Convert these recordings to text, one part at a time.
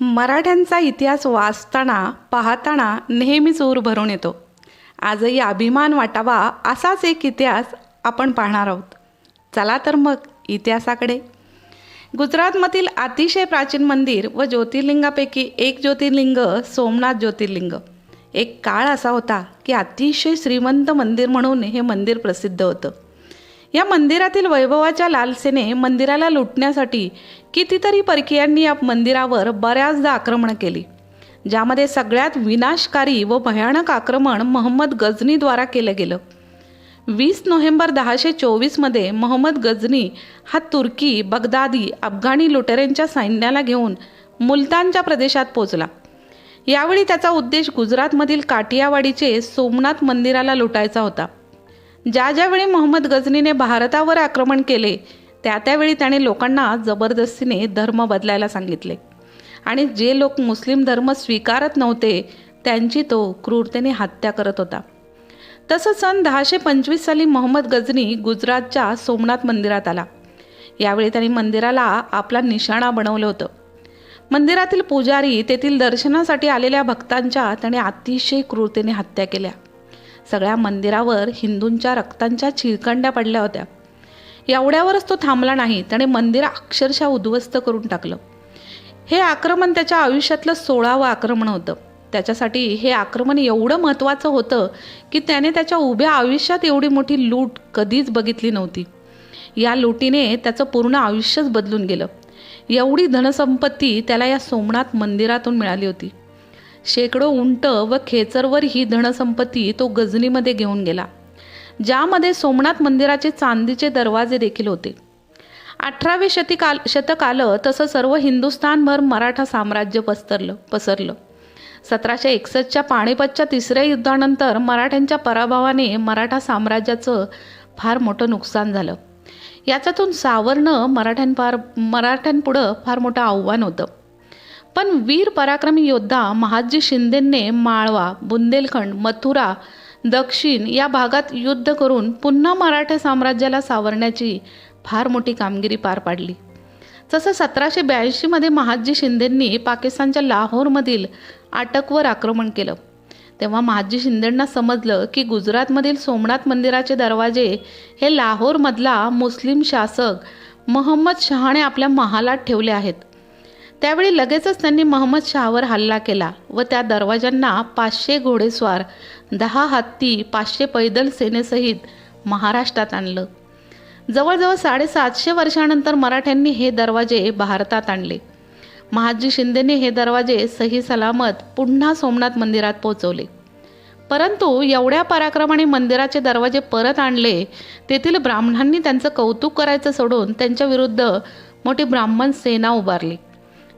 मराठ्यांचा इतिहास वाचताना पाहताना नेहमीच ऊर भरून येतो. आजही अभिमान वाटावा असाच एक इतिहास आपण पाहणार आहोत. चला तर मग इतिहासाकडे. गुजरातमधील अतिशय प्राचीन मंदिर व ज्योतिर्लिंगापैकी एक ज्योतिर्लिंग सोमनाथ ज्योतिर्लिंग. एक काळ असा होता की अतिशय श्रीमंत मंदिर म्हणून हे मंदिर प्रसिद्ध होतं. या मंदिरातील वैभवाच्या लालसेने मंदिराला लुटण्यासाठी कितीतरी परकीयांनी या मंदिरावर बऱ्याचदा आक्रमण केली ज्यामध्ये सगळ्यात विनाशकारी व भयानक आक्रमण मोहम्मद गझनीद्वारा केलं गेलं. वीस नोव्हेंबर दहाशे चोवीसमध्ये मोहम्मद गझनी हा तुर्की बगदादी अफगाणी लुटेऱ्यांच्या सैन्याला घेऊन मुलतानच्या प्रदेशात पोचला यावेळी त्याचा उद्देश गुजरातमधील काठियावाडीचे सोमनाथ मंदिराला लुटायचा होता. ज्या ज्यावेळी मोहम्मद गझनीने भारतावर आक्रमण केले त्या त्यावेळी त्याने लोकांना जबरदस्तीने धर्म बदलायला सांगितले. आणि जे लोक मुस्लिम धर्म स्वीकारत नव्हते त्यांची तो क्रूरतेने हत्या करत होता. तसं सन दहाशे पंचवीस साली मोहम्मद गझनी गुजरातच्या सोमनाथ मंदिरात आला. यावेळी त्यांनी मंदिराला आपला निशाणा बनवलं होतं. मंदिरातील पुजारी तेथील दर्शनासाठी आलेल्या भक्तांच्या त्याने अतिशय क्रूरतेने हत्या केल्या. सगळ्या मंदिरावर हिंदूंच्या रक्तांच्या चिळकंड्या पडल्या होत्या. एवढ्यावरच तो थांबला नाही. त्याने मंदिर अक्षरशः उद्ध्वस्त करून टाकलं. हे आक्रमण त्याच्या आयुष्यातलं सोळावं आक्रमण होतं. त्याच्यासाठी हे आक्रमण एवढं महत्त्वाचं होतं की त्याने त्याच्या उभ्या आयुष्यात एवढी मोठी लूट कधीच बघितली नव्हती. या लुटीने त्याचं पूर्ण आयुष्यच बदलून गेलं. एवढी धनसंपत्ती त्याला या सोमनाथ मंदिरातून मिळाली होती. शेकडो उंट व खेचरवर ही धनसंपत्ती तो गजनीमध्ये घेऊन गेला. ज्यामध्ये सोमनाथ मंदिराचे चांदीचे दरवाजे देखील होते. अठरावे शतकाल शतक आलं तसं सर्व हिंदुस्थानभर मराठा साम्राज्य पसरलं पसरलं. सतराशे एकसष्टच्या पाणीपतच्या तिसऱ्या युद्धानंतर मराठ्यांच्या पराभवाने मराठा साम्राज्याचं फार मोठं नुकसान झालं. याच्यातून सावरणं मराठ्यांपार मराठ्यांपुढं फार मोठं आव्हान होतं. पण वीर पराक्रमी योद्धा महादजी शिंदेंनी माळवा बुंदेलखंड मथुरा दक्षिण या भागात युद्ध करून पुन्हा मराठा साम्राज्याला सावरण्याची फार मोठी कामगिरी पार पाडली. तसं सतराशे ब्याऐंशीमध्ये महादजी शिंदेंनी पाकिस्तानच्या लाहोरमधील अटकवर आक्रमण केलं. तेव्हा महादजी शिंदेंना समजलं की गुजरातमधील सोमनाथ मंदिराचे दरवाजे हे लाहोरमधला मुस्लिम शासक महम्मद शहाने आपल्या महालात ठेवले आहेत. त्यावेळी लगेचच त्यांनी महम्मद शहावर हल्ला केला व त्या दरवाजांना पाचशे घोडेस्वार दहा हत्ती पाचशे पैदल सेनेसहित महाराष्ट्रात आणलं. जवळजवळ साडेसातशे वर्षानंतर मराठ्यांनी हे दरवाजे भारतात आणले. महाजी शिंदेने हे दरवाजे सही सलामत पुन्हा सोमनाथ मंदिरात पोहोचवले. परंतु एवढ्या पराक्रमाने मंदिराचे दरवाजे परत आणले तेथील ब्राह्मणांनी त्यांचं कौतुक करायचं सोडून त्यांच्याविरुद्ध मोठी ब्राह्मण सेना उभारली.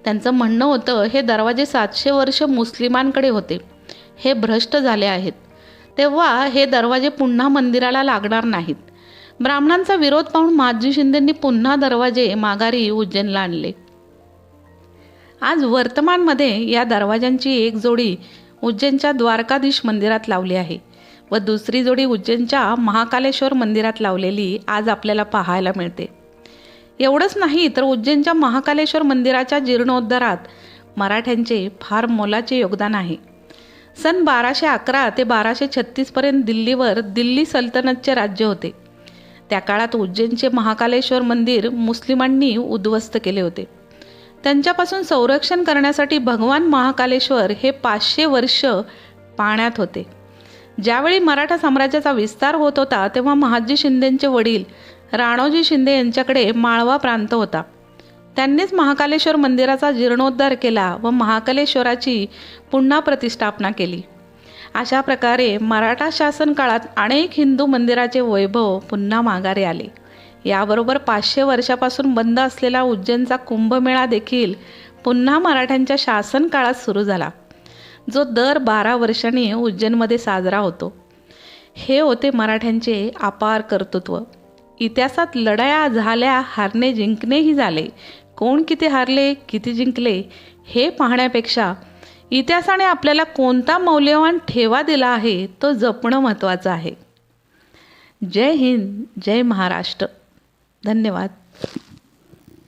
त्यांचं म्हणणं होतं हे दरवाजे सातशे वर्ष मुस्लिमांकडे होते. हे भ्रष्ट झाले आहेत. तेव्हा हे दरवाजे पुन्हा मंदिराला लागणार नाहीत. ब्राह्मणांचा विरोध पाहून माजी शिंदेंनी पुन्हा दरवाजे माघारी उज्जैनला आणले. आज वर्तमानमध्ये या दरवाजांची एक जोडी उज्जैनच्या द्वारकाधीश मंदिरात लावली आहे व दुसरी जोडी उज्जैनच्या महाकालेश्वर मंदिरात लावलेली आज आपल्याला पाहायला मिळते. एवढंच नाही तर उज्जैनच्या महाकालेश्वर मंदिराच्या जीर्णोद्धारात मराठ्यांचे फार मोलाचे योगदान आहे. सन बाराशे अकरा ते बाराशे छत्तीसपर्यंत दिल्लीवर दिल्ली सल्तनतचे राज्य होते. त्या काळात उज्जैनचे महाकालेश्वर मंदिर मुस्लिमांनी उद्ध्वस्त केले होते. त्यांच्यापासून संरक्षण करण्यासाठी भगवान महाकालेश्वर हे पाचशे वर्ष पाण्यात होते. ज्यावेळी मराठा साम्राज्याचा विस्तार होत होता तेव्हा महाजी शिंदेंचे वडील राणोजी शिंदे यांच्याकडे माळवा प्रांत होता. त्यांनीच महाकालेश्वर मंदिराचा जीर्णोद्धार केला व महाकालेश्वराची पुन्हा प्रतिष्ठापना केली. अशा प्रकारे मराठा शासन काळात अनेक हिंदू मंदिराचे वैभव पुन्हा माघारे आले. याबरोबर पाचशे वर्षापासून बंद असलेला उज्जैनचा कुंभमेळा देखील पुन्हा मराठ्यांच्या शासन काळात सुरू झाला. जो दर बारा वर्षांनी उज्जैनमध्ये साजरा होतो. हे होते मराठ्यांचे अपार कर्तृत्व. इतिहासात लढाया झाल्या हारणे जिंकणेही झाले. कोण किती हारले किती जिंकले हे पाहण्यापेक्षा इतिहासाने आपल्याला कोणता मौल्यवान ठेवा दिला आहे तो जपणं महत्त्वाचं आहे. जय हिंद जय महाराष्ट्र. धन्यवाद.